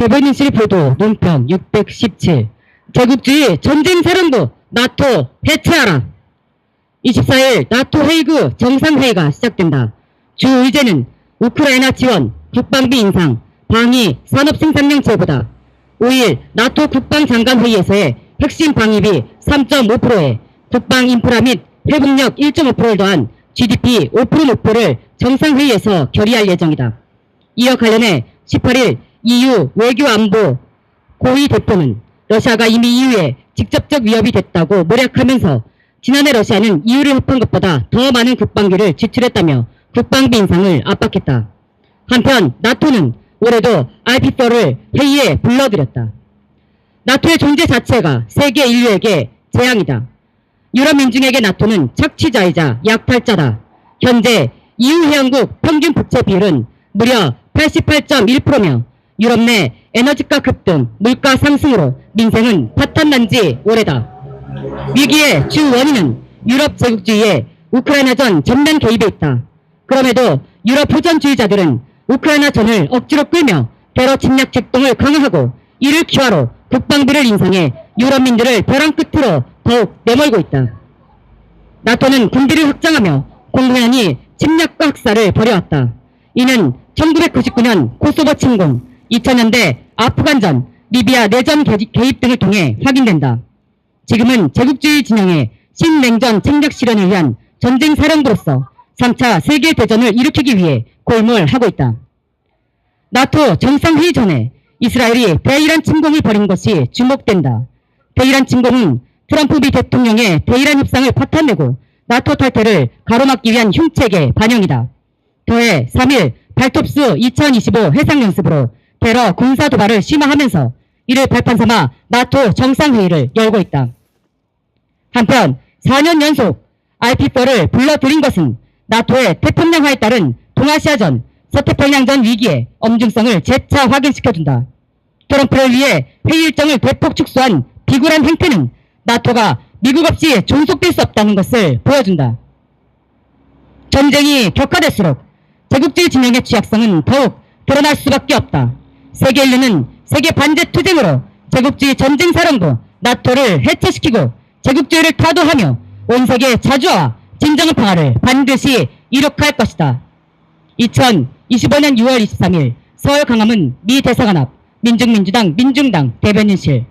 대변인실 보도 논평 617 제국주의 전쟁 사령부 나토 해체하라 24일 나토 헤이그 정상회의가 시작된다. 주 의제는 우크라이나 지원, 국방비 인상, 방위, 산업생산량 제보다 5일 나토 국방장관회의에서의 핵심 방위비 3.5%에 국방 인프라 및 회복력 1.5%를 더한 GDP 5% 목표를 정상회의에서 결의할 예정이다. 이어 관련해 18일 EU 외교 안보 고위 대표는 러시아가 이미 EU에 직접적 위협이 됐다고 모략하면서 지난해 러시아는 EU를 협한 것보다 더 많은 국방비를 지출했다며 국방비 인상을 압박했다. 한편 나토는 올해도 RP4를 회의에 불러들였다. 나토의 존재 자체가 세계 인류에게 재앙이다. 유럽 민중에게 나토는 착취자이자 약탈자다. 현재 EU 회원국 평균 부채 비율은 무려 88.1%며 유럽 내 에너지가 급등, 물가 상승으로 민생은 파탄난 지 오래다. 위기의 주 원인은 유럽 제국주의의 우크라이나전 전면 개입에 있다. 그럼에도 유럽 호전주의자들은 우크라이나 전을 억지로 끌며 테러 침략 작동을 강화하고 이를 기화로 국방비를 인상해 유럽민들을 벼랑 끝으로 더욱 내몰고 있다. 나토는 군비를 확장하며 공공연히 침략과 학살을 벌여왔다. 이는 1999년 코소보 침공, 2000년대 아프간전, 리비아 내전 개- 개입 등을 통해 확인된다. 지금은 제국주의 진영의 신냉전 침략 실현을 위한 전쟁 사령부로서 3차 세계대전을 일으키기 위해 골몰하고 있다. 나토 정상회의 전에 이스라엘이 대이란 침공을 벌인 것이 주목된다. 대이란 침공은 트럼프 미 대통령의 대이란 협상을 파탄내고 나토 탈퇴를 가로막기 위한 흉책의 반영이다. 더해 3일 발톱스 2025 해상연습으로 테러 군사 도발을 심화하면서 이를 발판 삼아 나토 정상회의를 열고 있다. 한편 4년 연속 RP4를 불러들인 것은 나토의 태평양화에 따른 동아시아전, 서태평양전 위기의 엄중성을 재차 확인시켜준다. 트럼프를 위해 회의 일정을 대폭 축소한 비굴한 행태는 나토가 미국 없이 존속될 수 없다는 것을 보여준다. 전쟁이 격화될수록 제국주의 진영의 취약성은 더욱 드러날 수밖에 없다. 세계 인류는 세계 반제 투쟁으로 제국주의 전쟁 사령부 나토를 해체시키고 제국주의를 타도하며 온 세계 자주와 진정한 평화를 반드시 이룩할 것이다. 2025년 6월 23일 서울 강화문 미 대사관 앞 민중민주당 민중당 대변인실